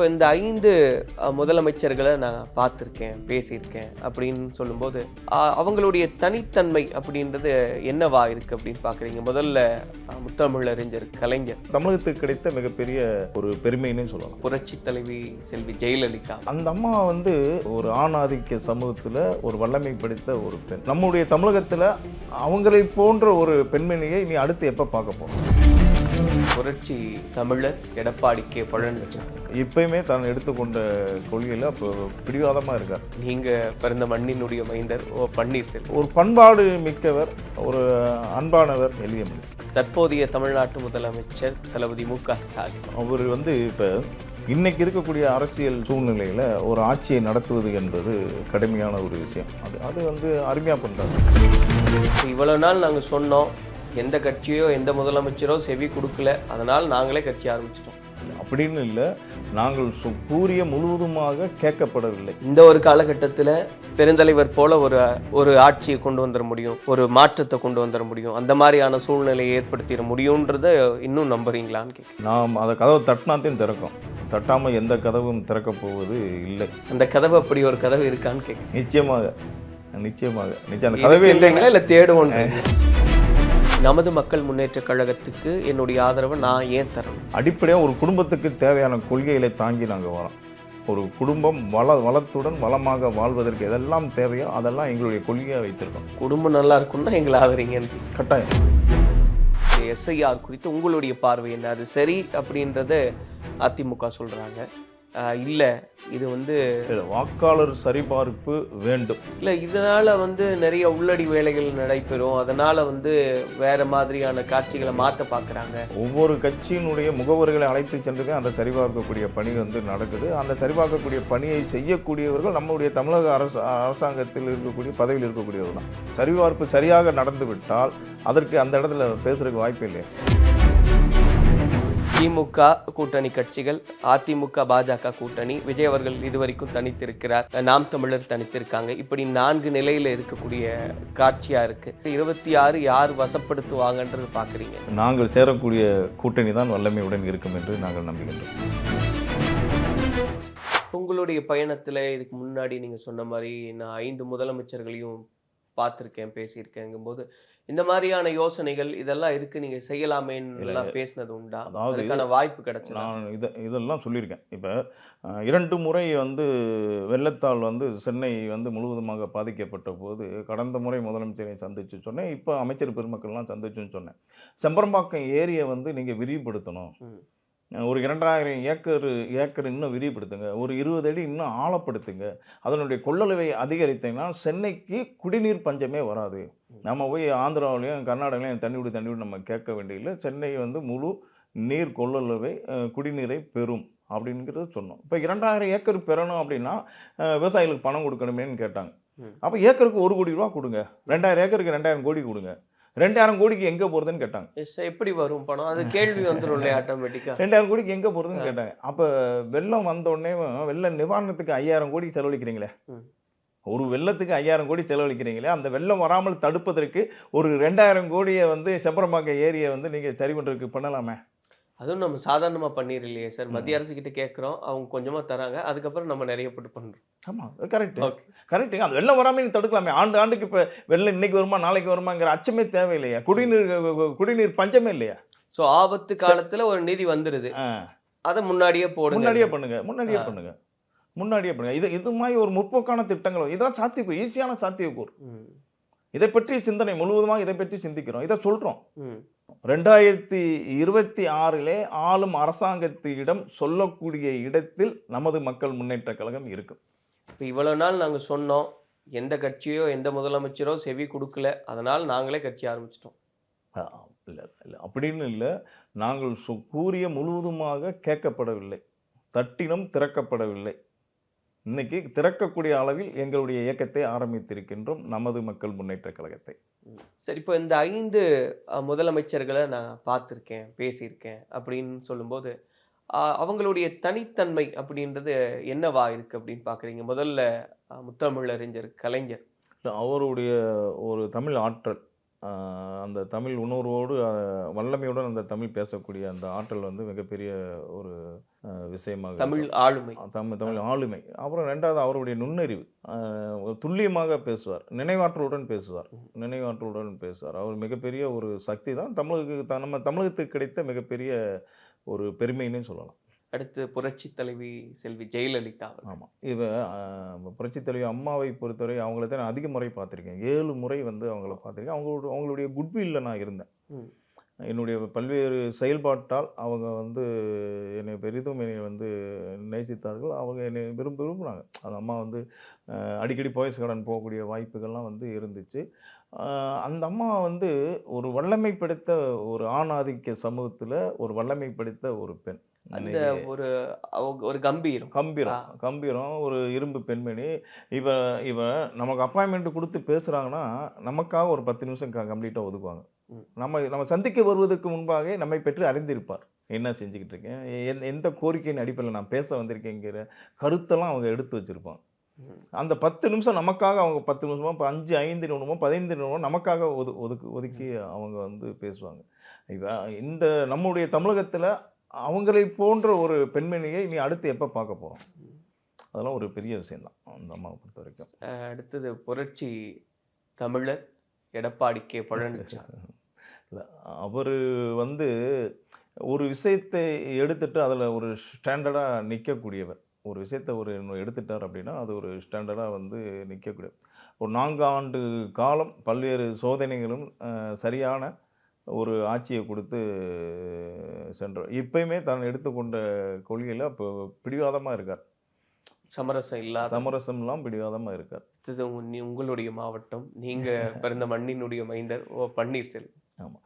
இப்போ இந்த ஐந்து முதலமைச்சர்களை நான் பார்த்துருக்கேன் பேசியிருக்கேன் அப்படின்னு சொல்லும்போது அவங்களுடைய தனித்தன்மை அப்படின்றது என்னவா இருக்கு அப்படின்னு பார்க்குறீங்க? முதல்ல முத்தமிழறிஞர் கலைஞர். தமிழகத்துக்கு கிடைத்த மிகப்பெரிய ஒரு பெருமைன்னே சொல்லலாம். புரட்சி தலைவி செல்வி ஜெயலலிதா. அந்த அம்மா வந்து ஒரு ஆண் ஆதிக்க சமூகத்தில் ஒரு வல்லமை படைத்த ஒரு பெண். நம்முடைய தமிழகத்தில் அவங்களை போன்ற ஒரு பெண்மணியை நீ அடுத்து எப்போ பார்க்க போறோம் புரட்சி தமிழர் எடப்பாடி கே பழனிசாமி. இப்பயுமே தான் எடுத்துக்கொண்ட கொள்கையில் அப்போ பிடிவாதமாக இருக்கார். நீங்க பிறந்த மண்ணினுடைய மைந்தர் ஓ பன்னீர்செல்வம். ஒரு பண்பாடு மிக்கவர் ஒரு அன்பானவர் எளிய தற்போதைய தமிழ்நாட்டு முதலமைச்சர் தளபதி மு க ஸ்டாலின். அவர் வந்து இப்போ இன்னைக்கு இருக்கக்கூடிய அரசியல் சூழ்நிலையில் ஒரு ஆட்சியை நடத்துவது என்பது கடுமையான ஒரு விஷயம். அது அது வந்து அருமையாக பண்ணுறாரு இவ்வளவு நாள் நாங்க சொன்னோம் எந்த கட்சியோ எந்த முதலமைச்சரோ செவி கொடுக்கல. அதனால் நாங்களே கட்சி ஆரம்பிச்சிட்டோம். அப்படின்னு இல்லை. நாங்கள் கூறிய முழுவதுமாக கேட்கப்படவில்லை. இந்த ஒரு காலகட்டத்தில் பெருந்தலைவர் போல ஒரு ஒரு ஆட்சியை கொண்டு வந்துட முடியும் ஒரு மாற்றத்தை கொண்டு வந்துட முடியும் அந்த மாதிரியான சூழ்நிலையை ஏற்படுத்திட முடியுன்றத இன்னும் நம்புறீங்களான்னு கேட்குறேன். நாம் அதை கதவை தட்டினாத்தையும் திறக்கும். தட்டாமல் எந்த கதவும் திறக்கப் போவது இல்லை. அந்த கதவு அப்படி ஒரு கதவு இருக்கான்னு கேட்குறேன். நிச்சயமாக. நிச்சயமாக. நிச்சயம் அந்த கதவே இல்லை இல்லைங்களா? இல்லை தேடுவோம் நமது மக்கள் முன்னேற்ற கழகத்துக்கு என்னுடைய ஆதரவை நான் ஏன் தரணும்? அடிப்படையாக ஒரு குடும்பத்துக்கு தேவையான கொள்கைகளை தாங்கி நாங்கள் வரோம். ஒரு குடும்பம் வள வளத்துடன் வளமாக வாழ்வதற்கு எதெல்லாம் தேவையோ அதெல்லாம் எங்களுடைய கொள்கையாக வைத்திருக்கோம். குடும்பம் நல்லா இருக்கும்னா எங்களை ஆதரிங்கன்னு கட்டாயம். எஸ்ஐஆர் குறித்து உங்களுடைய பார்வை என்ன? அது சரி அப்படின்றத அதிமுக சொல்றாங்க. ஆஹ் இல்ல. இது வந்து வாக்காளர் சரிபார்ப்பு வேண்டும். இல்ல இதனால வந்து நிறைய உள்ளடி வேலைகள் நடைபெறும். அதனால வந்து வேற மாதிரியான காட்சிகளை மாத்த பாக்குறாங்க. ஒவ்வொரு கட்சியினுடைய முகவர்களை அழைத்து சென்று அந்த சரிபார்க்கக்கூடிய பணி வந்து நடக்குது. அந்த சரிபார்க்கக்கூடிய பணியை செய்யக்கூடியவர்கள் நம்முடைய தமிழக அரசு அரசாங்கத்தில் இருக்கக்கூடிய பதவியில் இருக்கக்கூடியவர் தான் சரிபார்ப்பு சரியாக நடந்து விட்டால் அதற்கு அந்த இடத்துல பேசுறதுக்கு வாய்ப்பு இல்லை திமுக கூட்டணி கட்சிகள் அதிமுக பாஜக கூட்டணி விஜய் அவர்கள் இதுவரைக்கும் தனித்திருக்கிறார். நாம் தமிழர் தனித்திருக்காங்க. இப்படி நான்கு நிலையில இருக்கக்கூடிய காட்சியா இருக்கு. இருபத்தி ஆறு யார் வசப்படுத்துவாங்கன்றது பாக்குறீங்க. நாங்கள் சேரக்கூடிய கூட்டணி தான் வல்லமையுடன் இருக்கும் என்று நாங்கள் நம்புகின்றோம். உங்களுடைய பயணத்துல இதுக்கு முன்னாடி நீங்க சொன்ன மாதிரி நான் ஐந்து முதலமைச்சர்களையும் பார்த்துருக்கேன் பேசியிருக்கேங்கும்போது இந்த மாதிரியான யோசனைகள் இதெல்லாம் இருக்கு நீங்க செய்யலாமேன்னு எல்லாம் பேசினது உண்டா? அதாவது அதுக்கான வாய்ப்பு கிடைச்சதா? நான் இதை இதெல்லாம் சொல்லியிருக்கேன். இப்போ இரண்டு முறை வந்து வெள்ளத்தால் வந்து சென்னை வந்து முழுவதுமாக பாதிக்கப்பட்ட போது கடந்த முறை முதலமைச்சரை சந்திச்சு சொன்னேன். இப்போ அமைச்சர் பெருமக்கள்லாம் சந்திச்சுன்னு சொன்னேன். செம்பரம்பாக்கம் ஏரியை வந்து நீங்கள் விரிவுபடுத்தணும். ஒரு இரண்டாயிரம் ஏக்கர் ஏக்கர் இன்னும் விரிவுபடுத்துங்க. ஒரு இருபது அடி இன்னும் ஆழப்படுத்துங்க. அதனுடைய கொள்ளளவை அதிகரித்தீங்கன்னா சென்னைக்கு குடிநீர் பஞ்சமே வராது. நம்ம போய் ஆந்திராவிலையும் கர்நாடகாலையும் தண்ணி விடு தண்ணி விடு நம்ம கேட்க வேண்டியதில்லை சென்னை வந்து முழு நீர் கொள்ளளவை குடிநீரை பெறும் அப்படிங்கிறத சொன்னோம். இப்போ இரண்டாயிரம் ஏக்கர் பெறணும் அப்படின்னா விவசாயிகளுக்கு பணம் கொடுக்கணுமேன்னு கேட்டாங்க. அப்போ ஏக்கருக்கு ஒரு கோடி ரூபா கொடுங்க. ரெண்டாயிரம் ஏக்கருக்கு ரெண்டாயிரம் கோடி கொடுங்க. ரெண்டாயிரம் கோடிக்கு எங்கே போகிறதுன்னு கேட்டாங்க. எப்படி வரும் பணம்? அது கேள்வி வந்துடும் இல்லையா ஆட்டோமேட்டிக்கா? ரெண்டாயிரம் கோடிக்கு எங்கே போகிறதுன்னு கேட்டாங்க. அப்போ வெள்ளம் வந்த உடனே வெள்ள நிவாரணத்துக்கு ஐயாயிரம் கோடி செலவழிக்கிறீங்களே. ஒரு வெள்ளத்துக்கு ஐயாயிரம் கோடி செலவழிக்கிறீங்களே அந்த வெள்ளம் வராமல் தடுப்பதற்கு ஒரு ரெண்டாயிரம் கோடியை வந்து செம்பரம்பாக்கம் ஏரியை வந்து நீங்கள் சரி பண்ணுறதுக்கு பண்ணலாமே? அதுவும் நம்ம சாதாரணமா பண்ணிடலையே சார். மத்திய அரசு கிட்ட கேட்குறோம். அவங்க கொஞ்சமா தராங்க. அதுக்கப்புறம் நம்ம நிறைய போட்டு பண்றோம். ஆமாம் கரெக்ட் ஓகே. கரெக்டுங்க அந்த வெள்ளம் வராமல் நீ தடுக்கலாமே. ஆண்டு ஆண்டுக்கு இப்போ வெள்ளம் இன்னைக்கு வருமா நாளைக்கு வருமாங்கிற அச்சமே தேவையில்லையா? குடிநீர் குடிநீர் பஞ்சமே இல்லையா? ஸோ ஆபத்து காலத்துல ஒரு நிதி வந்துருது. ஆ. அதை முன்னாடியே போடுங்க. முன்னாடியே பண்ணுங்க முன்னாடியே. பண்ணுங்க. முன்னாடியே பண்ணுங்க. இது இது மாதிரி ஒரு முற்போக்கான திட்டங்கள். இதெல்லாம் சாத்தியக்கூறு ஈஸியான சாத்தியக்கூறு. இதை பற்றி சிந்தனை முழுவதுமாக இதை பற்றி சிந்திக்கிறோம். இதை சொல்கிறோம். ரெண்டாயிரத்தி இருபத்தி ஆறிலே ஆளும் அரசாங்கத்திடம் சொல்லக்கூடிய இடத்தில் நமது மக்கள் முன்னேற்ற கழகம் இருக்கும் இப்போ இவ்வளவு நாள் நாங்க சொன்னோம். எந்த கட்சியோ எந்த முதலமைச்சரோ செவி கொடுக்கல. அதனால் நாங்களே கட்சி ஆரம்பிச்சிட்டோம். இல்லை இல்லை. அப்படின்னு இல்லை. நாங்கள் சொ- கூறிய முழுவதுமாக கேட்கப்படவில்லை. தட்டினம் திறக்கப்படவில்லை. இன்னைக்கு திறக்கக்கூடிய அளவில் எங்களுடைய இயக்கத்தை ஆரம்பித்திருக்கின்றோம் நமது மக்கள் முன்னேற்ற கழகத்தை. சரி இப்போ இந்த ஐந்து முதலமைச்சர்களை நான் பார்த்துருக்கேன் பேசியிருக்கேன் அப்படின்னு சொல்லும்போது அவங்களுடைய தனித்தன்மை அப்படின்றது என்னவா இருக்கு அப்படின்னு பார்க்குறீங்க? முதல்ல முத்தமிழறிஞர் கலைஞர். அவருடைய ஒரு தமிழ் ஆற்றல் அந்த தமிழ் உணர்வோடு வல்லமையுடன் அந்த தமிழ் பேசக்கூடிய அந்த ஆற்றல் வந்து மிகப்பெரிய ஒரு விஷயமாக தமிழ் ஆளுமை. தமிழ் தமிழ் ஆளுமை. அப்புறம் ரெண்டாவது அவருடைய நுண்ணறிவு. துல்லியமாக பேசுவார். நினைவாற்றலுடன் பேசுவார். நினைவாற்றலுடன் பேசுவார். அவர் மிகப்பெரிய ஒரு சக்தி தான் தமிழுக்கு த- நம்ம தமிழகத்துக்கு கிடைத்த மிகப்பெரிய ஒரு பெருமைன்னே சொல்லலாம். அடுத்து புரட்சி தலைவி செல்வி ஜெயலலிதா ஆமாம் இவ புரட்சி தலைவி அம்மாவை பொறுத்தவரை அவங்கள தான் நான் அதிக முறை பார்த்துருக்கேன். ஏழு முறை வந்து அவங்கள பார்த்துருக்கேன். அவங்களோட அவங்களுடைய குட்வில்ல நான் இருந்தேன். என்னுடைய பல்வேறு செயல்பாட்டால் அவங்க வந்து என்னை பெரிதும் என்னை வந்து நேசித்தார்கள். அவங்க என்னை விரும்ப விரும்புனாங்க. அந்த அம்மா வந்து அடிக்கடி போயஸ் கார்டன் போகக்கூடிய வாய்ப்புகள்லாம் வந்து இருந்துச்சு. அந்த அம்மா வந்து ஒரு வல்லமைப்படுத்த ஒரு ஆண் ஆதிக்க சமூகத்தில் ஒரு வல்லமைப்படுத்த ஒரு பெண். அந்த ஒரு ஒரு கம்பீரம். கம்பீரம். கம்பீரம் ஒரு இரும்பு பெண்மணி. இவ இவ நமக்கு அப்பாயின்மெண்ட் கொடுத்து பேசுகிறாங்கன்னா நமக்காக ஒரு பத்து நிமிஷம் கம்ப்ளீட்டாக ஒதுக்குவாங்க. நம்ம நம்ம சந்திக்க வருவதற்கு முன்பாக நம்மை பற்றி அறிந்திருப்பார். என்ன செஞ்சுக்கிட்டு இருக்கேன்? எந்த எந்த கோரிக்கையின் அடிப்படையில் நான் பேச வந்திருக்கேங்கிற கருத்தெல்லாம் அவங்க எடுத்து வச்சுருப்பாங்க. அந்த பத்து நிமிஷம் நமக்காக அவங்க பத்து நிமிஷமோ இப்போ அஞ்சு ஐந்து நிமிடமோ பதினைந்து நிமிடமோ நமக்காக ஒது ஒதுக்கு ஒதுக்கி அவங்க வந்து பேசுவாங்க. இவ இந்த நம்முடைய தமிழகத்தில் அவங்களை போன்ற ஒரு பெண்மணியை இனி அடுத்து எப்போ பார்க்க போகிறோம் அதெல்லாம் ஒரு பெரிய விஷயம்தான். அந்த அம்மாவை பொறுத்த வரைக்கும் அடுத்தது புரட்சி தமிழர் எடப்பாடி கே. பழனிசாமி இல்லை அவர் வந்து ஒரு விஷயத்தை எடுத்துட்டு அதில் ஒரு ஸ்டாண்டர்டாக நிற்கக்கூடியவர் ஒரு விஷயத்தை ஒரு எடுத்துட்டார் அப்படின்னா அது ஒரு ஸ்டாண்டர்டாக வந்து நிற்கக்கூடிய ஒரு நான்கு ஆண்டு காலம் பல்வேறு சோதனைகளும் சரியான ஒரு ஆட்சியை கொடுத்து சென்றவர் இப்பயுமே தான் எடுத்துக்கொண்ட கொள்கையில் இப்போ பிடிவாதமாக இருக்கார். சமரசம் இல்லாத சமரசம்லாம் பிடிவாதமாக இருக்கார். அடுத்தது உங்களுடைய மாவட்டம் நீங்க பிறந்த மண்ணினுடைய மைந்தர் ஓ பன்னீர்செல்வம்.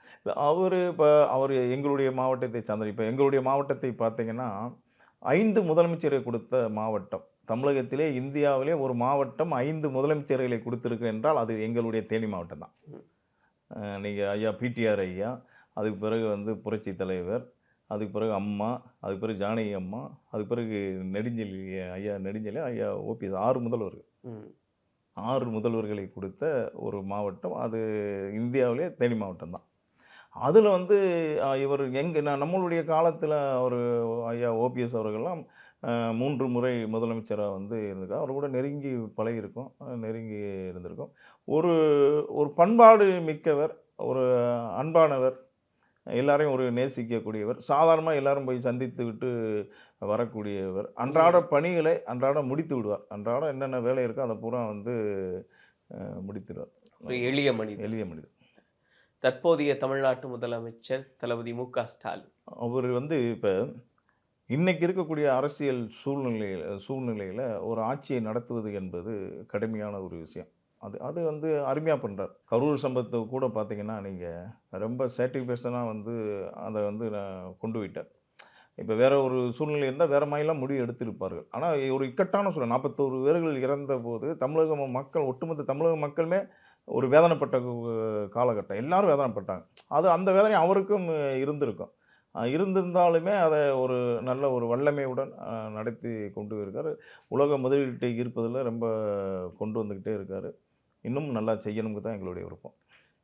அவர் இப்போ அவர் எங்களுடைய மாவட்டத்தை சார்ந்த இப்போ எங்களுடைய மாவட்டத்தை பார்த்தீங்கன்னா ஐந்து முதலமைச்சரை கொடுத்த மாவட்டம். தமிழகத்திலே இந்தியாவிலே ஒரு மாவட்டம் ஐந்து முதலமைச்சர்களை கொடுத்துருக்கு என்றால் அது எங்களுடைய தேனி மாவட்டம் தான். நீங்கள் ஐயா பிடிஆர் ஐயா அதுக்கு பிறகு வந்து புரட்சி தலைவர் அதுக்கு பிறகு அம்மா அதுக்கு பிறகு ஜானகி அம்மா அதுக்கு பிறகு நெடுஞ்செலி ஐயா நெடுஞ்செலி ஐயா ஓபிஎஸ் ஆறு முதல்வர்கள் ம். ஆறு முதல்வர்களை கொடுத்த ஒரு மாவட்டம் அது இந்தியாவிலே தேனி மாவட்டம் தான் அதில் வந்து இவர் எங்க நான் நம்மளுடைய காலத்தில் அவர் ஐயா ஓபிஎஸ் அவர்கள்லாம் மூன்று முறை முதலமைச்சராக வந்து இருந்திருக்கார். அவர் கூட நெருங்கி பழகியிருக்கோம். நெருங்கி இருந்திருக்கோம். ஒரு ஒரு பண்பாடு மிக்கவர் ஒரு அன்பானவர் எல்லாரையும் ஒரு நேசிக்கக்கூடியவர் சாதாரணமாக எல்லாரும் போய் சந்தித்து விட்டு வரக்கூடியவர். அன்றாட பணிகளை அன்றாட முடித்து விடுவார். அன்றாட என்னென்ன வேலை இருக்கோ அதை பூரா வந்து முடித்திடுவார். எளிய மனிதர். எளிய மனிதர். தற்போதைய தமிழ்நாட்டு முதலமைச்சர் தளபதி மு க ஸ்டாலின். அவர் வந்து இப்போ இன்றைக்கி இருக்கக்கூடிய அரசியல் சூழ்நிலையில் சூழ்நிலையில் ஒரு ஆட்சியை நடத்துவது என்பது கடுமையான ஒரு விஷயம். அது அது வந்து அருமையாக பண்ணுறார் கரூர் சம்பவத்தை கூட பார்த்தீங்கன்னா நீங்கள் ரொம்ப சாட்டிஸ்ஃபேக்ஷனாக வந்து அதை வந்து நான் கொண்டு போயிட்டார். இப்போ வேறு ஒரு சூழ்நிலை இருந்தால் வேறு மாதிரிலாம் முடிவு எடுத்திருப்பார்கள். ஆனால் ஒரு இக்கட்டான சூழ்நிலை. நாற்பத்தோரு பேர்கள் இறந்த போது தமிழக மக்கள் ஒட்டுமொத்த தமிழக மக்களுமே ஒரு வேதனைப்பட்ட காலகட்டம். எல்லாரும் வேதனைப்பட்டாங்க. அது அந்த வேதனை அவருக்கும் இருந்திருக்கும். இருந்திருந்தாலுமே அதை ஒரு நல்ல ஒரு வல்லமையுடன் நடத்தி கொண்டு இருக்கார் உலக முதலீட்டை ஈர்ப்பதில் ரொம்ப கொண்டு வந்துக்கிட்டே இருக்கார். இன்னும் நல்லா செய்யணுங்க தான் எங்களுடைய விருப்பம்.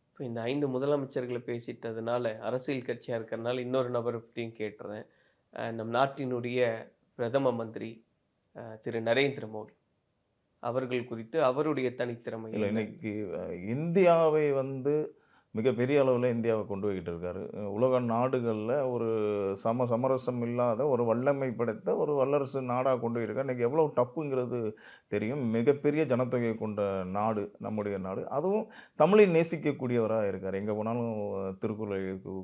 இப்போ இந்த ஐந்து முதலமைச்சர்களை பேசிட்டதுனால அரசியல் கட்சியாக இருக்கிறதுனால இன்னொரு நபரை பற்றியும் கேட்டுறேன். நம் நாட்டினுடைய பிரதம மந்திரி திரு நரேந்திர மோடி. அவர்கள் குறித்து அவருடைய தனித்திறமை இல்லை? இன்னைக்கு இந்தியாவை வந்து மிகப்பெரிய அளவில் இந்தியாவை கொண்டு போய்கிட்டு இருக்காரு. உலக நாடுகளில் ஒரு சம சமரசம் இல்லாத ஒரு வல்லமை படைத்த ஒரு வல்லரசு நாடாக கொண்டு போயிருக்காரு. இன்றைக்கி எவ்வளோ டப்புங்கிறது தெரியும். மிகப்பெரிய ஜனத்தொகை கொண்ட நாடு நம்முடைய நாடு. அதுவும் தமிழை நேசிக்கக்கூடியவராக இருக்கார். எங்கே போனாலும் திருக்குறளை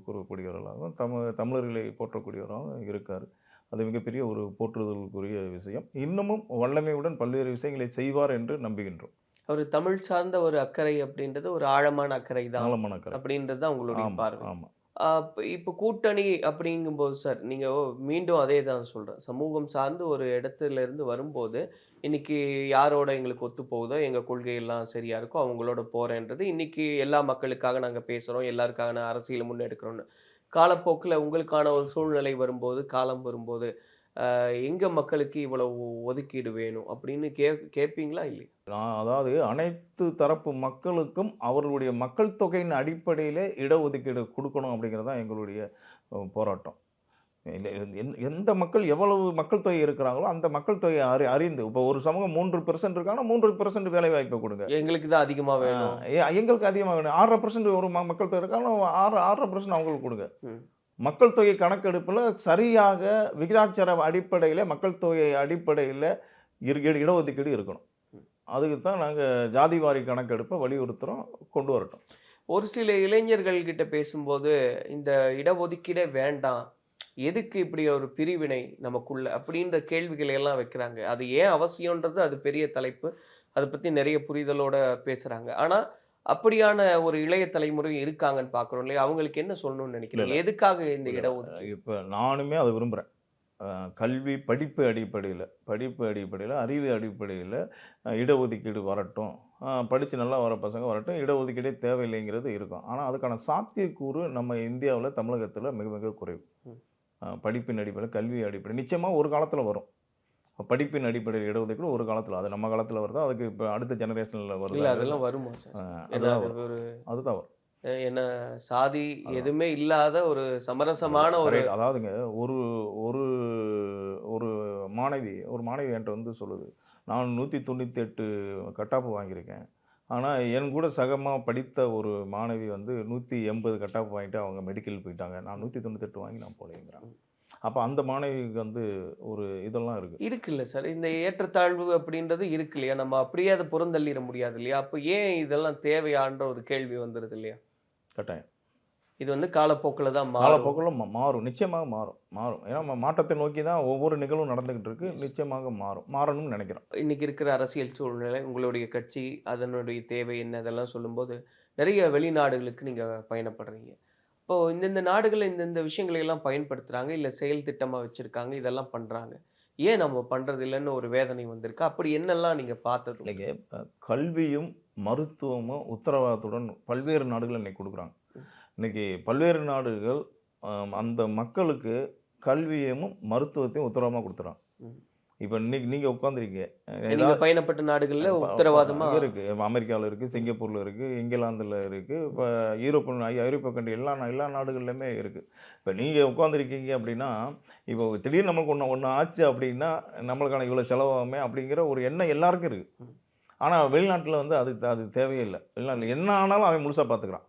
கூறக்கூடியவர்களாகவும் தமிழ் தமிழர்களை போற்றக்கூடியவராகவும் இருக்கார். அது மிகப்பெரிய ஒரு போற்றுதலுக்குரிய விஷயம். இன்னமும் வல்லமையுடன் பல்வேறு விஷயங்களை செய்வார் என்று நம்புகின்றோம். அவர் தமிழ் சார்ந்த ஒரு அக்கறை அப்படின்றது ஒரு ஆழமான அக்கறை தான் ஆழமான கருத்து அப்படின்றது தான் உங்களுடைய பார்வை. ஆமா. ஆஹ் இப்ப கூட்டணி அப்படிங்கும்போது சார் நீங்க ஓ, மீண்டும் அதே தான் சொல்றேன். சமூகம் சார்ந்து ஒரு இடத்துல இருந்து வரும்போது இன்னைக்கு யாரோட எங்களுக்கு ஒத்து போகுதோ எங்க கொள்கை எல்லாம் சரியா இருக்கோ அவங்களோட போறேன்றது இன்னைக்கு எல்லா மக்களுக்காக நாங்க பேசுறோம் எல்லாருக்கான அரசியலை முன்னெடுக்கிறோம்னு. காலப்போக்கில் உங்களுக்கான ஒரு சூழ்நிலை வரும்போது காலம் வரும்போது எங்க மக்களுக்கு இவ்வளவு ஒதுக்கீடு வேணும் அப்படின்னு கே கேட்பீங்களா இல்லையா? நான் அதாவது அனைத்து தரப்பு மக்களுக்கும் அவர்களுடைய மக்கள் தொகையின் அடிப்படையில் இடஒதுக்கீடு கொடுக்கணும் அப்படிங்கிறது தான் எங்களுடைய போராட்டம். எந்த- மக்கள் எவ்வளவு மக்கள் தொகை இருக்கிறாங்களோ அந்த மக்கள் தொகையை அறி அறிந்து இப்போ ஒரு சமூகம் மூன்று பெர்சன்ட் இருக்காங்கன்னா மூன்று பெர்சன்ட் வேலை வாய்ப்பை கொடுங்க. எங்களுக்கு தான் அதிகமா வேணும். எங்களுக்கு அதிகமாக வேணும். ஆறரை பர்சன்ட் ஒரு மக்கள் தொகை இருக்காங்கன்னா ஆறு ஆறரை பர்சன்ட் அவங்களுக்கு கொடுங்க. மக்கள் தொகை கணக்கெடுப்பில் சரியாக விகிதாச்சார அடிப்படையில் மக்கள் தொகை அடிப்படையில் இரு இட- இடஒதுக்கீடு இருக்கணும். அதுக்கு தான் நாங்கள் ஜாதிவாரி கணக்கெடுப்பை வலியுறுத்துகிறோம் கொண்டு வரட்டும். ஒரு சில இளைஞர்கள்கிட்ட பேசும்போது இந்த இடஒதுக்கீடே வேண்டாம் எதுக்கு இப்படி ஒரு பிரிவினை நமக்குள்ள அப்படின்ற கேள்விகளை எல்லாம் வைக்கிறாங்க. அது ஏன் அவசியன்றது அது பெரிய தலைப்பு. அதை பற்றி நிறைய புரிதலோட பேசுகிறாங்க ஆனால் அப்படியான ஒரு இளைய தலைமுறை இருக்காங்கன்னு பாக்குறோம் இல்லையா? அவங்களுக்கு என்ன சொல்லணும்னு நினைக்கிறீங்க? எதுக்காக இந்த இடஒதுக்கீடு இப்போ நானுமே அதை விரும்புகிறேன் கல்வி படிப்பு அடிப்படையில் படிப்பு அடிப்படையில் அறிவு அடிப்படையில் இடஒதுக்கீடு வரட்டும். படித்து நல்லா வர பசங்க வரட்டும். இடஒதுக்கீடே தேவையில்லைங்கிறது இருக்கும். ஆனால் அதுக்கான சாத்தியக்கூறு நம்ம இந்தியாவில் தமிழகத்தில் மிக மிக குறைவு. படிப்பின் அடிப்படையில் கல்வி அடிப்படை நிச்சயமாக ஒரு காலத்தில் வரும். படிப்பின் அடிப்படையில் இடஒதுக்கீடு ஒரு காலத்தில் அது நம்ம காலத்தில் வருதா அதுக்கு இப்போ அடுத்த ஜெனரேஷனில் இல்ல வருது? அதெல்லாம் வருமா சார்? ஏன்னா அதுதான் அது வரும் ஒரு அதுதான் வரும். என்ன சாதி எதுவுமே இல்லாத ஒரு சமரசமான ஒரு. அதாவதுங்க ஒரு ஒரு ஒரு மாணவி ஒரு மாணவி என்கிட்ட வந்து சொல்லுது நான் நூற்றி தொண்ணூற்றி எட்டு கட்டாப்பு வாங்கியிருக்கேன். ஆனால் என் கூட சகமாக படித்த ஒரு மாணவி வந்து நூற்றி எண்பது கட்டாப்பு வாங்கிட்டு அவங்க மெடிக்கல் போயிட்டாங்க. நான் நூற்றி தொண்ணூத்தெட்டு வாங்கி நான் போலேங்கிறேன் அப்போ அந்த மாணவிக்கு வந்து ஒரு இதெல்லாம் இருக்குது இருக்குல்ல சார். இந்த ஏற்றத்தாழ்வு அப்படின்றது இருக்கு இல்லையா? நம்ம அப்படியே அதை புறந்தள்ளிட முடியாது இல்லையா? அப்போ ஏன் இதெல்லாம் தேவையான்ற ஒரு கேள்வி வந்துடுது இல்லையா? கட்டாயம். இது வந்து காலப்போக்கில் தான் காலப்போக்கில் மாறும். நிச்சயமாக மாறும். மாறும். ஏன்னா நம்ம மாற்றத்தை நோக்கி தான் ஒவ்வொரு நிகழ்வும் நடந்துக்கிட்டு இருக்கு. நிச்சயமாக மாறும். மாறணும்னு நினைக்கிறேன் இன்னைக்கு இருக்கிற அரசியல் சூழ்நிலை உங்களுடைய கட்சி அதனுடைய தேவை என்ன இதெல்லாம் சொல்லும்போது நிறைய வெளிநாடுகளுக்கு நீங்க பயணப்படுறீங்க. இப்போ இந்தந்த நாடுகளில் இந்தந்த விஷயங்களை எல்லாம் பயன்படுத்துறாங்க இல்ல செயல் திட்டமா வச்சிருக்காங்க இதெல்லாம் பண்றாங்க. ஏன் நம்ம பண்றது இல்லைன்னு ஒரு வேதனை வந்திருக்கு? அப்படி என்னெல்லாம் நீங்க பார்த்தது? இல்லைங்க கல்வியும் மருத்துவமும் உத்தரவாதத்துடன் பல்வேறு நாடுகள் இன்னைக்கு கொடுக்குறாங்க. இன்னைக்கு பல்வேறு நாடுகள் அந்த மக்களுக்கு கல்வியையும் மருத்துவத்தையும் உத்தரவாதமாக கொடுத்துறாங்க. இப்போ இன்னைக்கு நீங்கள் உட்காந்துருக்கீங்க பயணப்பட்ட நாடுகள்ல உத்தரவாதமா இருக்கு. அமெரிக்காவில் இருக்குது சிங்கப்பூரில் இருக்குது இங்கிலாந்தில் இருக்குது இப்போ யூரோப்பு ஐ- ஐரோப்பிய கண்ட்ரி எல்லா எல்லா நாடுகள்லையுமே இருக்குது இப்போ நீங்கள் உட்காந்துருக்கீங்க அப்படின்னா இப்போ திடீர்னு நமக்கு ஒன்று ஒன்று ஆச்சு அப்படின்னா நம்மளுக்கான இவ்வளோ செலவாகுமே அப்படிங்கிற ஒரு எண்ணம் எல்லாருக்கும் இருக்குது. ஆனால் வெளிநாட்டில் வந்து அது அது தேவையே இல்லை. வெளிநாட்டில் என்ன ஆனாலும் அவன் முழுசாக பார்த்துக்கிறான்.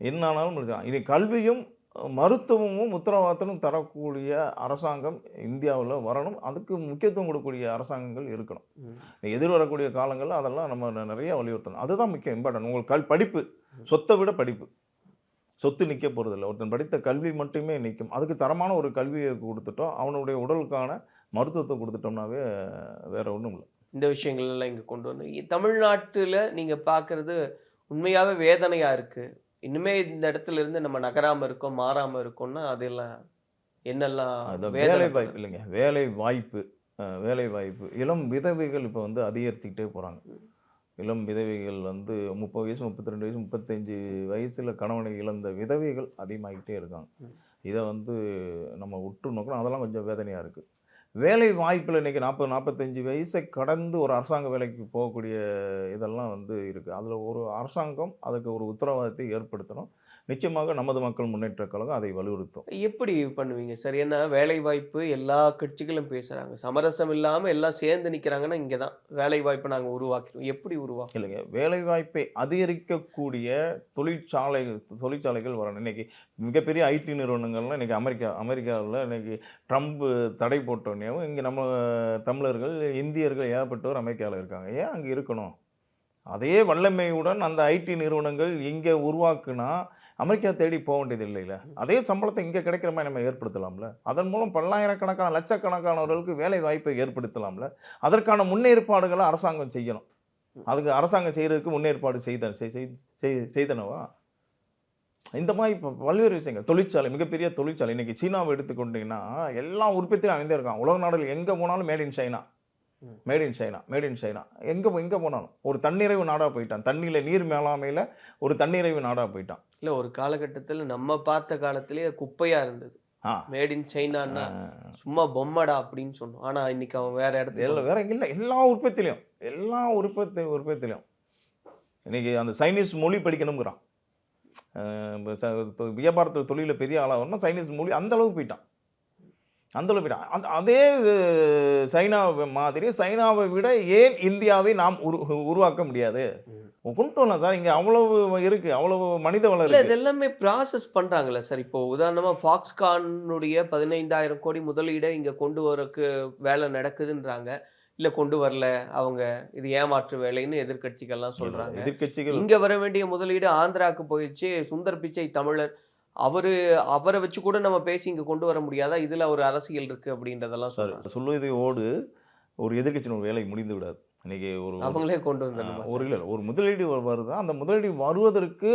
என்ன ஆனாலும் முழுசாக இது கல்வியும் மருத்துவமும் உத்தரவாதத்திலும் தரக்கூடிய அரசாங்கம் இந்தியாவில் வரணும். அதுக்கு முக்கியத்துவம் கொடுக்கக்கூடிய அரசாங்கங்கள் இருக்கணும். ம். எதிர்வரக்கூடிய காலங்களில் அதெல்லாம் நம்ம நிறைய வலியுறுத்தணும். அதுதான் முக்கியம் இம்பார்ட்டன்ட் உங்களுக்கு கல் படிப்பு. சொத்தை விட படிப்பு. சொத்து நிற்க போகிறதில்ல ஒருத்தன் படித்த கல்வி மட்டுமே நிற்கும் அதுக்கு தரமான ஒரு கல்வியை கொடுத்துட்டோம். அவனுடைய உடலுக்கான மருத்துவத்தை கொடுத்துட்டோம்னாவே வேற ஒன்றும் இல்லை. இந்த விஷயங்கள் எல்லாம் இங்க கொண்டு வந்து தமிழ்நாட்டுல நீங்க பார்க்கிறது உண்மையாவே வேதனையா இருக்கு. இன்னுமே இந்த இடத்துல இருந்து நம்ம நகராம இருக்கோம் மாறாம இருக்கோம்னா அதெல்லாம் என்னெல்லாம் வேலை வாய்ப்பு இல்லைங்க. வேலை வாய்ப்பு வேலை வாய்ப்பு. இளம் விதவைகள் இப்போ வந்து அதிகரிச்சுக்கிட்டே போகிறாங்க இளம் விதவைகள் வந்து முப்பது வயசு முப்பத்தி ரெண்டு வயசு முப்பத்தஞ்சு வயசில் கணவனை இழந்த விதவைகள் அதிகமாகிட்டே இருக்காங்க. இதை வந்து நம்ம உற்று நோக்கணும். அதெல்லாம் கொஞ்சம் வேதனையாக இருக்குது வேலை வாய்ப்பில் இன்றைக்கி நாற்பது நாற்பத்தஞ்சு வயசை கடந்து ஒரு அரசாங்க வேலைக்கு போகக்கூடிய இதெல்லாம் வந்து இருக்குது அதில் ஒரு அரசாங்கம் அதுக்கு ஒரு உத்தரவாதத்தை ஏற்படுத்தணும். நிச்சயமாக நமது மக்கள் முன்னேற்ற கழகம் அதை வலியுறுத்தும். எப்படி பண்ணுவீங்க சார்? ஏன்னா வேலை வாய்ப்பு எல்லா கட்சிகளும் பேசுறாங்க. சமரசம் இல்லாம எல்லாம் சேர்ந்து நிக்கிறாங்கன்னா இங்கதான். வேலை வாய்ப்பை நாங்க உருவாக்கிறோம் எப்படி உருவாக்கும் இல்லைங்க. வேலைவாய்ப்பை அதிகரிக்கக்கூடிய தொழிற்சாலை தொழிற்சாலைகள் வரணும். இன்னைக்கு மிகப்பெரிய ஐடி நிறுவனங்கள்லாம் இன்னைக்கு அமெரிக்கா அமெரிக்காவில் இன்னைக்கு ட்ரம்ப் தடை போட்டோடனேவும் இங்கே நம்ம தமிழர்கள் இந்தியர்கள் ஏகப்பட்டவர் அமெரிக்காவில் இருக்காங்க. ஏன் அங்கே இருக்கணும்? அதே வல்லமையுடன் அந்த ஐடி நிறுவனங்கள் இங்கே உருவாக்குனா அமெரிக்கா தேடி போக வேண்டியது இல்லைல்ல அதே சம்பளத்தை இங்கே கிடைக்கிற மாதிரி நம்ம ஏற்படுத்தலாம்ல. அதன் மூலம் பல்லாயிரக்கணக்கான லட்சக்கணக்கானவர்களுக்கு வேலை வாய்ப்பை ஏற்படுத்தலாம்ல. அதற்கான முன்னேற்பாடுகளை அரசாங்கம் செய்யணும். அதுக்கு அரசாங்கம் செய்கிறதுக்கு முன்னேற்பாடு செய்த செய்- செய்- செய்தனவா? இந்த மாதிரி இப்போ பல்வேறு விஷயங்கள். தொழிற்சாலை மிகப்பெரிய தொழிற்சாலை. இன்னைக்கு சீனாவை எடுத்துக்கொண்டீங்கன்னா எல்லா உற்பத்தியும் அமைந்தே இருக்கான் உலக நாடுகள் எங்கே போனாலும் made in China made in China made in China எங்கே எங்கே போனாலும். ஒரு தன்னிறைவு நாடாக போயிட்டான். தண்ணியில் நீர் மேலாமையில் ஒரு தன்னிறைவு நாடாக போயிட்டான். இல்ல ஒரு காலகட்டத்துல நம்ம பார்த்த காலத்திலேயே குப்பையா இருந்தது. மேட் இன் சைனான்னா. சும்மா பொம்மடா அப்படின்னு சொன்னோம். ஆனா இன்னைக்கு அவன் வேற இடத்துல எல்லா வேற இல்லை. எல்லா உற்பத்திலையும் எல்லா உற்பத்தி உற்பத்திலையும் இன்னைக்கு அந்த சைனீஸ் மொழி படிக்கணுங்கிறான். வியாபாரத்து தொழிலில் பெரிய ஆளாக வரணும் சைனீஸ் மொழி அந்த அளவுக்கு போயிட்டான். அந்த அளவுக்கு போயிட்டான் அந்த அதே சைனாவை மாதிரி சைனாவை விட ஏன் இந்தியாவை நாம் உரு உருவாக்க முடியாது. கொண்டு வரலாம் சார். இங்கே அவ்வளவு இருக்கு. அவ்வளவு மனித இருக்கு. இது எல்லாமே ப்ராசஸ் பண்றாங்கல்ல சார். இப்போ உதாரணமா ஃபாக்ஸ்கானுடைய பதினைந்தாயிரம் கோடி முதலீடை இங்க கொண்டு வரக்கு வேலை நடக்குதுன்றாங்க. இல்ல கொண்டு வரல. அவங்க இது ஏமாற்று வேலைன்னு எதிர்க்கட்சிகள்லாம் சொல்றாங்க. எதிர்க்கட்சிகள் இங்க வர வேண்டிய முதலீடு ஆந்திராக்கு போயிடுச்சு. சுந்தர் பிச்சை தமிழர் அவரு அவரை வச்சு கூட நம்ம பேசி இங்க கொண்டு வர முடியாதா? இதுல ஒரு அரசியல் இருக்கு அப்படின்றதெல்லாம் சார் சொல்லுவதை ஓடு ஒரு எதிர்க்கட்சியின் வேலை முடிந்து விடாது. இன்னைக்கு ஒரு அவங்களே கொண்டு வந்துடணுமா ஒரு? இல்லை ஒரு முதலீடு வருது அந்த முதலீடு வருவதற்கு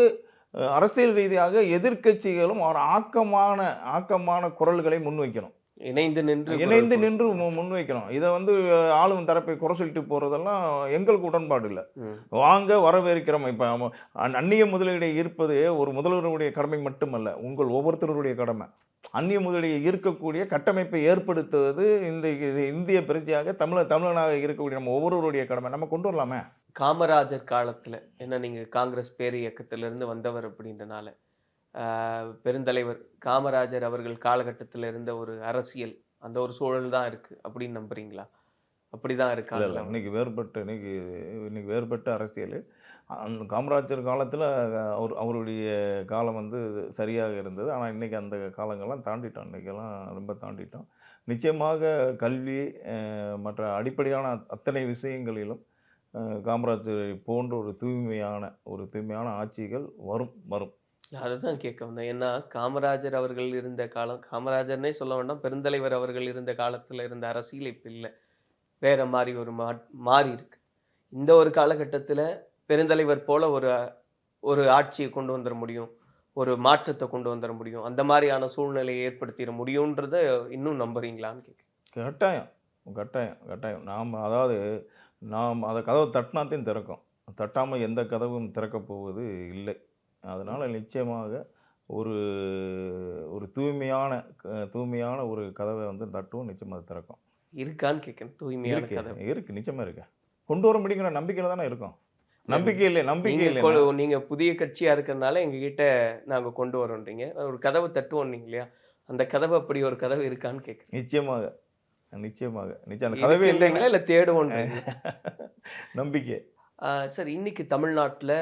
அரசியல் ரீதியாக எதிர்க்கட்சிகளும் ஒரு ஆக்கமான ஆக்கமான குரல்களை முன்வைக்கணும். இணைந்து நின்று இணைந்து நின்று கொடுக்கணும். மு- முன்வைக்கணும். இதை வந்து ஆளும் தரப்பை குறை சொல்லிட்டு போறதெல்லாம் எங்களுக்கு உடன்பாடு இல்லை. வாங்க வரவேற்கிறோம். இப்போ அந்நிய முதலீடை ஈர்ப்பது ஒரு முதல்வருடைய கடமை மட்டுமல்ல உங்கள் ஒவ்வொருத்தருடைய கடமை. அந்நிய முதலீடை ஈர்க்கக்கூடிய கட்டமைப்பை ஏற்படுத்துவது இந்த இது இந்திய பிரஜையாக தமிழ தமிழனாக இருக்கக்கூடிய நம்ம ஒவ்வொருவருடைய கடமை. நம்ம கொண்டு வரலாமே. காமராஜர் காலத்துல என்ன நீங்க காங்கிரஸ் பேர் இயக்கத்திலிருந்து வந்தவர் அப்படின்றனால பெருந்தலைவர் காமராஜர் அவர்கள் காலகட்டத்தில் இருந்த ஒரு அரசியல் அந்த ஒரு சூழல் தான் இருக்குது அப்படின்னு நம்புறீங்களா? அப்படிதான் இருக்கா இல்லை இன்னைக்கு வேறுபட்ட இன்னைக்கு இன்னைக்கு வேறுபட்ட அரசியல். அந்த காமராஜர் காலத்தில் அவர் அவருடைய காலம் வந்து சரியாக இருந்தது. ஆனால் இன்னைக்கு அந்த காலங்கள்லாம் தாண்டிட்டோம். இன்றைக்கெல்லாம் ரொம்ப தாண்டிட்டோம். நிச்சயமாக கல்வி மற்ற அடிப்படையான அத்தனை விஷயங்களிலும் காமராஜரை போன்ற ஒரு தூய்மையான ஒரு தூய்மையான ஆட்சிகள் வரும் வரும். அதை தான் கேட்க வந்தேன். ஏன்னா காமராஜர் அவர்கள் இருந்த காலம் காமராஜர்னே சொல்ல வேண்டாம் பெருந்தலைவர் அவர்கள் இருந்த காலத்தில் இருந்த அரசியல் இப்போ இல்லை. வேற மாதிரி ஒரு மா மாறி இருக்கு. இந்த ஒரு காலகட்டத்தில் பெருந்தலைவர் போல ஒரு ஒரு ஆட்சியை கொண்டு வந்துட முடியும் ஒரு மாற்றத்தை கொண்டு வந்துட முடியும் அந்த மாதிரியான சூழ்நிலையை ஏற்படுத்திட முடியுன்றத இன்னும் நம்புறீங்களான்னு கேட்க கட்டாயம் கட்டாயம் கட்டாயம். நாம் அதாவது நாம் அதை கதவை தட்டினாத்தையும் திறக்கும். தட்டாமல் எந்த கதவும் திறக்கப் போவது இல்லை. அதனால் நிச்சயமாக ஒரு ஒரு தூய்மையான தூய்மையான ஒரு கதவை வந்து தட்டுவோம் நிச்சயமாக அது திறக்கும். இருக்கான்னு கேட்குறேன் தூய்மையான கதை இருக்கு. நிச்சயமாக இருக்கு. கொண்டு வர முடியுங்கிற நம்பிக்கையில் தானே இருக்கும். நம்பிக்கை இல்லை நம்பிக்கை இல்லை கொ- நீங்க புதிய கட்சியா இருக்கிறதுனால எங்ககிட்ட நாங்க கொண்டு வரோன்றீங்க. ஒரு கதவு தட்டுவோம் இல்லையா? அந்த கதவு அப்படி ஒரு கதவு இருக்கான்னு கேட்குறேன் நிச்சயமாக. நிச்சயமாக. நிச்சயம் அந்த கதவே இல்லைங்களா? இல்ல தேடுவோன்றீங்க? நம்பிக்கை. சார் இன்னைக்கு தமிழ்நாட்டில்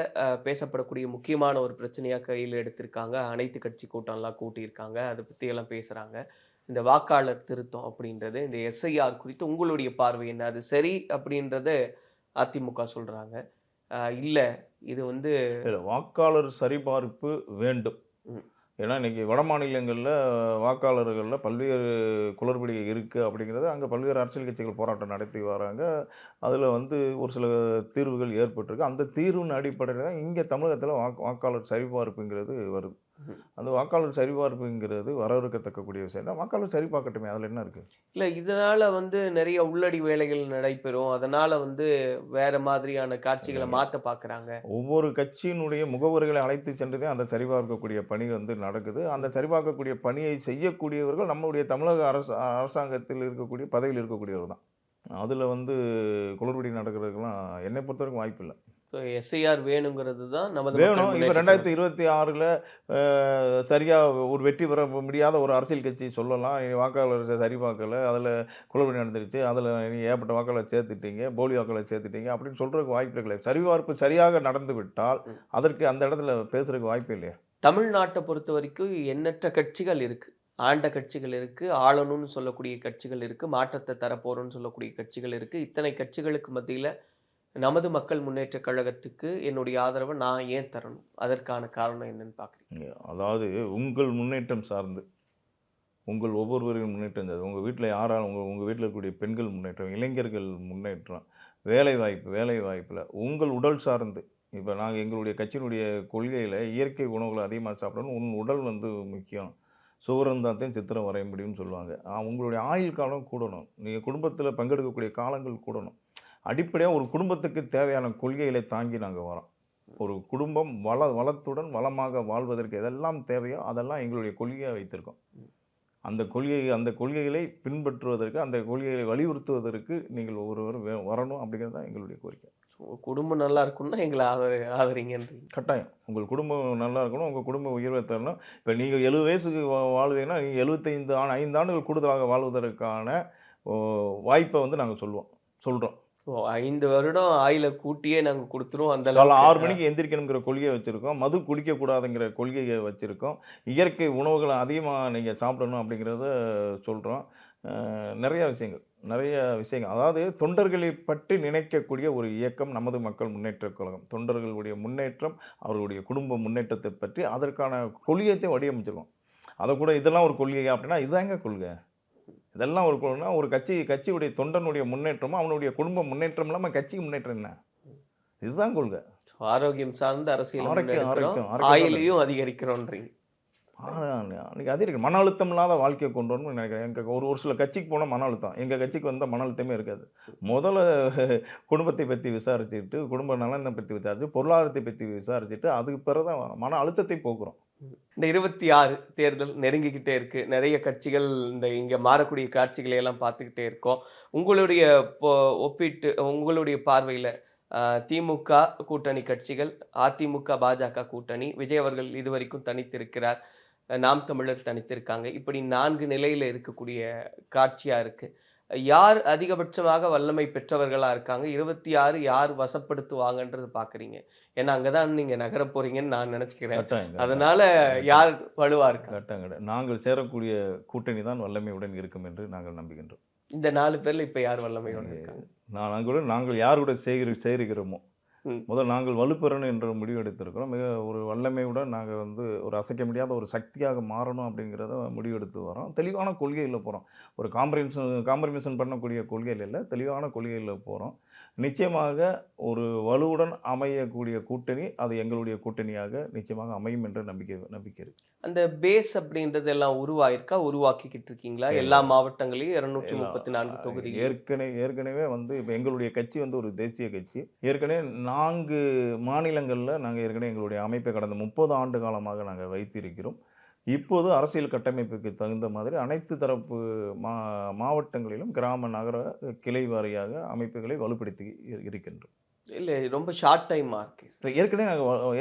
பேசப்படக்கூடிய முக்கியமான ஒரு பிரச்சனையாக கையில் எடுத்திருக்காங்க. அனைத்து கட்சி கூட்டம்லாம் கூட்டியிருக்காங்க. அதை பற்றி எல்லாம் பேசுகிறாங்க இந்த வாக்காளர் திருத்தம் அப்படின்றது இந்த எஸ்ஐஆர் குறித்து உங்களுடைய பார்வை என்ன? அது சரி அப்படின்றத அதிமுக சொல்கிறாங்க இல்லை இது வந்து வாக்காளர் சரிபார்ப்பு வேண்டும். ஏன்னா இன்றைக்கி வட மாநிலங்களில் வாக்காளர்களில் பல்வேறு குளறுபடி இருக்குது அப்படிங்கிறது அங்கே பல்வேறு அரசியல் கட்சிகள் போராட்டம் நடத்தி வராங்க. அதில் வந்து ஒரு சில தீர்வுகள் ஏற்பட்டிருக்கு. அந்த தீர்வின் அடிப்படையில் தான் இங்கே தமிழகத்தில் வாக்கு வாக்காளர் சரிபார்ப்புங்கிறது வருது. அந்த வாக்காளர் சரிபார்ப்புங்கிறது வரவேற்கத்தக்கக்கூடிய விஷயம். தான் வாக்காளர் சரிபார்க்கட்டுமே அதில் என்ன இருக்குது இல்லை இதனால வந்து நிறைய உள்ளடி வேலைகள் நடைபெறும். அதனால வந்து வேற மாதிரியான காட்சிகளை மாற்ற பார்க்குறாங்க ஒவ்வொரு கட்சியினுடைய முகவர்களை அழைத்து சென்று தான் அந்த சரிபார்க்கக்கூடிய பணி வந்து நடக்குது. அந்த சரிபார்க்கக்கூடிய பணியை செய்யக்கூடியவர்கள் நம்மளுடைய தமிழக அரசு அரசாங்கத்தில் இருக்கக்கூடிய பதவியில் இருக்கக்கூடியவர் தான் அதில் வந்து குளறுபடி நடக்கிறதுக்கெல்லாம் என்னை பொறுத்த வரைக்கும் வாய்ப்பு இல்லை ஸோ எஸ்ஐஆர் வேணுங்கிறது தான் நமது வேணும். இப்போ ரெண்டாயிரத்தி இருபத்தி ஆறில் சரியாக ஒரு வெற்றி பெற முடியாத ஒரு அரசியல் கட்சி சொல்லலாம். வாக்காளர் சரி பார்க்கல. அதில் குளறுபடி நடந்துருச்சு. அதில் நீ ஏற்பட்ட வாக்காளர் சேர்த்துட்டீங்க. போலி வாக்காளர் சேர்த்துட்டீங்க. அப்படின்னு சொல்கிறதுக்கு வாய்ப்பு கிடையாது சரிபார்ப்பு சரியாக நடந்து விட்டால். அதற்கு அந்த இடத்துல பேசுறதுக்கு வாய்ப்பு இல்லையா? தமிழ்நாட்டை பொறுத்த வரைக்கும் எண்ணற்ற கட்சிகள் இருக்கு. ஆண்ட கட்சிகள் இருக்கு. ஆளணும்னு சொல்லக்கூடிய கட்சிகள் இருக்கு. மாற்றத்தை தரப்போறோம்னு சொல்லக்கூடிய கட்சிகள் இருக்கு. இத்தனை கட்சிகளுக்கு மத்தியில நமது மக்கள் முன்னேற்ற கழகத்துக்கு என்னுடைய ஆதரவை நான் ஏன் தரணும்? அதற்கான காரணம் என்னன்னு பார்க்குறீங்க. அதாவது உங்கள் முன்னேற்றம் சார்ந்து உங்கள் ஒவ்வொருவரின் முன்னேற்றம் சார்ந்து உங்கள் வீட்டில் யாராலும் உங்கள் உங்கள் வீட்டில் இருக்கக்கூடிய பெண்கள் முன்னேற்றம் இளைஞர்கள் முன்னேற்றம் வேலை வாய்ப்பு வேலை வாய்ப்பில் உங்கள் உடல் சார்ந்து இப்போ நாங்கள் எங்களுடைய கட்சியினுடைய கொள்கையில் இயற்கை உணவுகளை அதிகமாக சாப்பிடணும் உன் உடல் வந்து முக்கியம் சுவரந்தாத்தையும் சித்திரம் வரைய முடியும்னு சொல்லுவாங்க உங்களுடைய ஆயுள் காலம் கூடணும். நீங்கள் குடும்பத்தில் பங்கெடுக்கக்கூடிய காலங்கள் கூடணும். அடிப்படையாக ஒரு குடும்பத்துக்கு தேவையான கொள்கைகளை தாங்கி நாங்கள் வரோம். ஒரு குடும்பம் வள வளத்துடன் வளமாக வாழ்வதற்கு எதெல்லாம் தேவையோ அதெல்லாம் எங்களுடைய கொள்கையாக வைத்திருக்கோம். அந்த கொள்கை அந்த கொள்கைகளை பின்பற்றுவதற்கு அந்த கொள்கைகளை வலியுறுத்துவதற்கு நீங்கள் ஒருவரும் வே- வரணும் அப்படிங்கிறது தான் எங்களுடைய கோரிக்கை. குடும்பம் நல்லா இருக்கும்னா எங்களை ஆதரி ஆதரிங்கன்றீங்க. கட்டாயம். உங்கள் குடும்பம் நல்லா இருக்கணும் உங்கள் குடும்ப உயர்வை தரணும். இப்போ நீங்கள் எழுபது வயசுக்கு வாழ்வீங்கன்னா நீங்கள் எழுபத்தைந்து ஆண்டு ஐந்து ஆண்டுகள் கூடுதலாக வாழ்வதற்கான வாய்ப்பை வந்து நாங்கள் சொல்லுவோம் சொல்கிறோம் ஓ ஐந்து வருடம் ஆயில கூட்டியே நாங்க கொடுத்துருவோம் அந்த காலை ஆறு. மணிக்கு எந்திரிக்கணுங்கிற கொள்கையை வச்சுருக்கோம். மது குடிக்கக்கூடாதுங்கிற கொள்கையை வச்சுருக்கோம். இயற்கை உணவுகளை அதிகமாக நீங்கள் சாப்பிடணும் அப்படிங்கிறத சொல்கிறோம் நிறைய விஷயங்கள் நிறைய விஷயங்கள். அதாவது தொண்டர்களை பற்றி நினைக்கக்கூடிய ஒரு இயக்கம் நமது மக்கள் முன்னேற்றக் கழகம். தொண்டர்களுடைய முன்னேற்றம் அவர்களுடைய குடும்ப முன்னேற்றத்தை பற்றி அதற்கான கொள்கையத்தை வடிவமைச்சிருக்கோம். அதை கூட இதெல்லாம் ஒரு கொள்கையா அப்படின்னா இதுதாங்க கொள்கை. இதெல்லாம் ஒரு கொள்கைனா ஒரு கட்சி கட்சியுடைய தொண்டனுடைய முன்னேற்றமும் அவனுடைய குடும்ப முன்னேற்றம் இல்லாமல் கட்சிக்கு முன்னேற்றம் என்ன? இதுதான் கொள்கை. ஆரோக்கியம் சார்ந்த அரசியல் ஆரோக்கியம், ஆயிலையும் அதிகரிக்கிறோன்றீங்க. அன்றைக்கி அது இருக்கு. மன அழுத்தம் இல்லாத வாழ்க்கையை கொண்டு வரணும்னு நினைக்கிறேன். எங்கள் ஒரு ஒரு சில கட்சிக்கு போனால் மன அழுத்தம். எங்கள் கட்சிக்கு வந்தால் மன அழுத்தமே இருக்காது. முதல்ல குடும்பத்தை பற்றி விசாரிச்சுட்டு குடும்ப நலனை பற்றி விசாரிச்சு பொருளாதாரத்தை பற்றி விசாரிச்சுட்டு அதுக்கு பிறகு தான் மன அழுத்தத்தை போக்குறோம். இந்த இருபத்தி ஆறு தேர்தல் நெருங்கிக்கிட்டே இருக்குது நிறைய கட்சிகள் இந்த இங்கே மாறக்கூடிய காட்சிகளை எல்லாம் பார்த்துக்கிட்டே இருக்கோம். உங்களுடைய ஒப்பிட்டு ஒப்பீட்டு உங்களுடைய பார்வையில் திமுக கூட்டணி கட்சிகள் அதிமுக பாஜக கூட்டணி விஜய் அவர்கள் இதுவரைக்கும் தனித்திருக்கிறார். நாம் தமிழர் தனித்திருக்காங்க. இப்படி நான்கு நிலையில் இருக்கக்கூடிய காட்சியாக இருக்குது யார் அதிகபட்சமாக வல்லமை பெற்றவர்களா இருக்காங்க? இருபத்தி ஆறு யார் வசப்படுத்துவாங்கன்றது பாக்குறீங்க. ஏன்னா அங்கதான் நீங்க நகர போறீங்கன்னு நான் நினைச்சுக்கிறேன். அதனால யார் வலுவா இருக்கா? நாங்கள் சேரக்கூடிய கூட்டணி தான் வல்லமையுடன் இருக்கும் என்று நாங்கள் நம்புகின்றோம். இந்த நாலு பேர்ல இப்ப யார் வல்லமையோட இருக்காங்க? நான் நாங்கள் நாங்கள் யார் கூட சேகரி சேருகிறோமோ. முதல் நாங்கள் வலுப்பெறணும் என்ற முடிவு எடுத்திருக்கிறோம். மிக ஒரு வல்லமையுடன் நாங்கள் வந்து ஒரு அசைக்க முடியாத ஒரு சக்தியாக மாறணும் அப்படிங்கிறத முடிவெடுத்து வரோம். தெளிவான கொள்கையில் போகிறோம் ஒரு காம்ப்ரமிஷன் காம்ப்ரமிஷன் பண்ணக்கூடிய கொள்கையில் இல்லை தெளிவான கொள்கையில் போகிறோம் நிச்சயமாக ஒரு வலுவுடன் அமையக்கூடிய கூட்டணி அது எங்களுடைய கூட்டணியாக நிச்சயமாக அமையும் என்ற நம்பிக்கை நம்பிக்கை இருக்கு. அந்த பேஸ் அப்படின்றது எல்லாம் உருவாயிருக்கா? உருவாக்கிக்கிட்டு இருக்கீங்களா. எல்லா மாவட்டங்களையும் இருநூற்றி. முப்பத்தி நான்கு தொகுதி ஏற்கனவே ஏற்கனவே வந்து இப்போ எங்களுடைய கட்சி வந்து ஒரு தேசிய கட்சி. ஏற்கனவே நான்கு மாநிலங்களில் நாங்கள் ஏற்கனவே எங்களுடைய அமைப்பை கடந்த முப்பது ஆண்டு காலமாக நாங்கள் வைத்திருக்கிறோம். இப்போது அரசியல் கட்டமைப்புக்கு தகுந்த மாதிரி அனைத்து தரப்பு மா மாவட்டங்களிலும் கிராம நகர கிளை வாரியாக அமைப்புகளை வலுப்படுத்தி இருக்கின்றோம். இல்ல ரொம்ப ஷார்ட் டைமா இருக்கு இப்ப ஏற்கனவே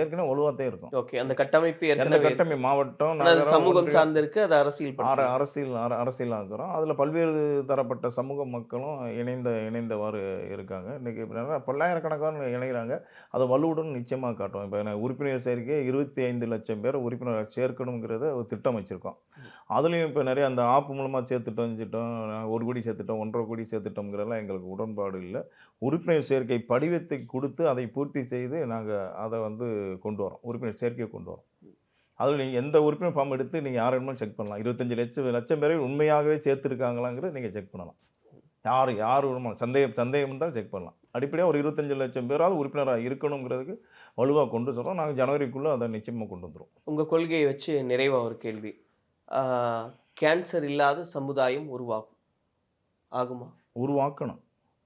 ஏற்கனவே வலுவாத்தே இருக்கோம். ஓகே அந்த கட்டமைப்பு இருக்கு. கட்டமை மாவட்டம் சமூகம் ஒன்றியம், சார்ந்து இருக்கு அது அரசியல். அரசியல் அர அரசியலாக்குறோம் அதில் பல்வேறு தரப்பட்ட சமூக மக்களும் இணைந்த இணைந்தவாறு இருக்காங்க. இன்றைக்கி பல்லாயிரக்கணக்கான இணைகிறாங்க. அதை வலுவுடன் நிச்சயமாக காட்டும் இப்போ உறுப்பினர் சேர்க்கை இருபத்தி ஐந்து லட்சம் பேர் உறுப்பினர் சேர்க்கணுங்கிறத ஒரு திட்டம் வச்சுருக்கோம். அதுலேயும் இப்போ நிறைய அந்த ஆப் மூலமாக சேர்த்துட்டோம் செஞ்சுட்டோம் ஒரு கோடி சேர்த்துட்டோம் ஒன்றரை கோடி சேர்த்துட்டோங்கிறதெல்லாம் எங்களுக்கு உடன்பாடு இல்லை. உறுப்பினர் சேர்க்கை படிவத்தை கொடுத்து அதை பூர்த்தி செய்து நாங்கள் அதை வந்து கொண்டு வரோம் உறுப்பினர் சேர்க்கையை கொண்டு வரோம் அதில் நீங்கள் எந்த உறுப்பினர் ஃபார்ம் எடுத்து நீங்கள் யார் வேணுமோ செக் பண்ணலாம். இருபத்தஞ்சி லட்சம் லட்சம் பேரை உண்மையாகவே சேர்த்துருக்காங்களாங்கிறத நீங்கள் செக் பண்ணலாம். யார் யார் வேணுமோ சந்தேகம் சந்தேகம் இருந்தால் செக் பண்ணலாம். அடிப்படையாக ஒரு இருபத்தஞ்சு லட்சம் பேராவது உறுப்பினராக இருக்கணுங்கிறதுக்கு வலுவாக கொண்டு சொல்கிறோம் நாங்கள் ஜனவரிக்குள்ளே அதை நிச்சயமாக கொண்டு வந்துடும் உங்கள் கொள்கையை வச்சு நிறைவாக ஒரு கேள்வி. கேன்சர் இல்லாத சமுதாயம் உருவாகும் ஆகுமா? உருவாக்கணும்.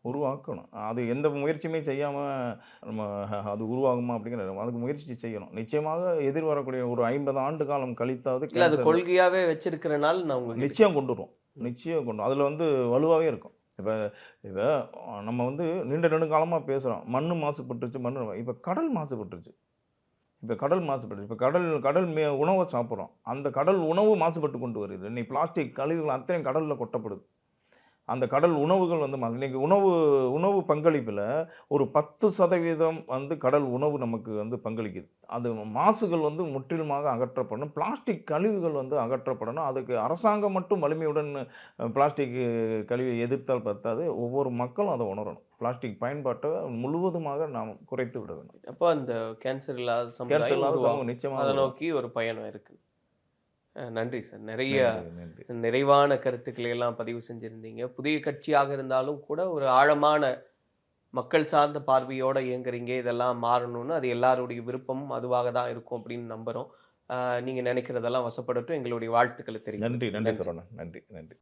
உருவாக்கணும். அது எந்த முயற்சியுமே செய்யாமல் நம்ம அது உருவாகுமா அப்படிங்கிற அதுக்கு முயற்சி செய்யணும். நிச்சயமாக எதிர்வரக்கூடிய ஒரு ஐம்பது ஆண்டு காலம் கழித்தாவது இல்ல அது கொள்கையாவே வச்சிருக்கிறனால நான் உங்களுக்கு நிச்சயம் கொண்டு வருவோம் நிச்சயம் கொண்டு அதில் வந்து வலுவாகவே இருக்கும். இப்போ இப்போ நம்ம வந்து நீண்ட நெடுங்காலமாக பேசுகிறோம் மண் மாசுபட்டுருச்சு மண் இப்போ கடல் மாசுபட்டுருச்சு. இப்போ கடல் மாசுபட்டு இப்போ கடல் கடல் மே உணவை சாப்பிட்றோம். அந்த கடல் உணவு மாசுபட்டு கொண்டு வருது. இன்னைக்கு பிளாஸ்டிக் கழிவுகள் அத்தனையும் கடலில் கொட்டப்படுது. அந்த கடல் உணவுகள் வந்து மா- இன்னைக்கு உணவு உணவு பங்களிப்பில் ஒரு பத்து சதவீதம் வந்து கடல் உணவு நமக்கு வந்து பங்களிக்குது. அது மாசுகள் வந்து முற்றிலுமாக அகற்றப்படணும். பிளாஸ்டிக் கழிவுகள் வந்து அகற்றப்படணும். அதுக்கு அரசாங்கம் மட்டும் வலிமையுடன் பிளாஸ்டிக் கழிவை எதிர்த்தால் பத்தாது. ஒவ்வொரு மக்களும் அதை உணரணும். பிளாஸ்டிக் பயன்பாட்டை முழுவதுமாக நாம் குறைத்து விட வேண்டும் அப்போ அந்த கேன்சர் இல்லாத கேன்சர் இல்லாத சமூகம் நிச்சயமாக அதை. நோக்கி ஒரு பயணம் இருக்கு. நன்றி சார். நிறைய நிறைவான கருத்துக்களை எல்லாம் பதிவு செஞ்சிருந்தீங்க. புதிய கட்சியாக இருந்தாலும் கூட ஒரு ஆழமான மக்கள் சார்ந்த பார்வையோட இயங்குறீங்க. இதெல்லாம் மாறணும்னு அது எல்லாருடைய விருப்பமும் அதுவாக தான் இருக்கும் அப்படின்னு நம்புறோம். அஹ் நீங்க நினைக்கிறதெல்லாம் வசப்படட்டும். எங்களுடைய வாழ்த்துக்களை தெரியும் நன்றி நன்றி. சரவணன். நன்றி நன்றி.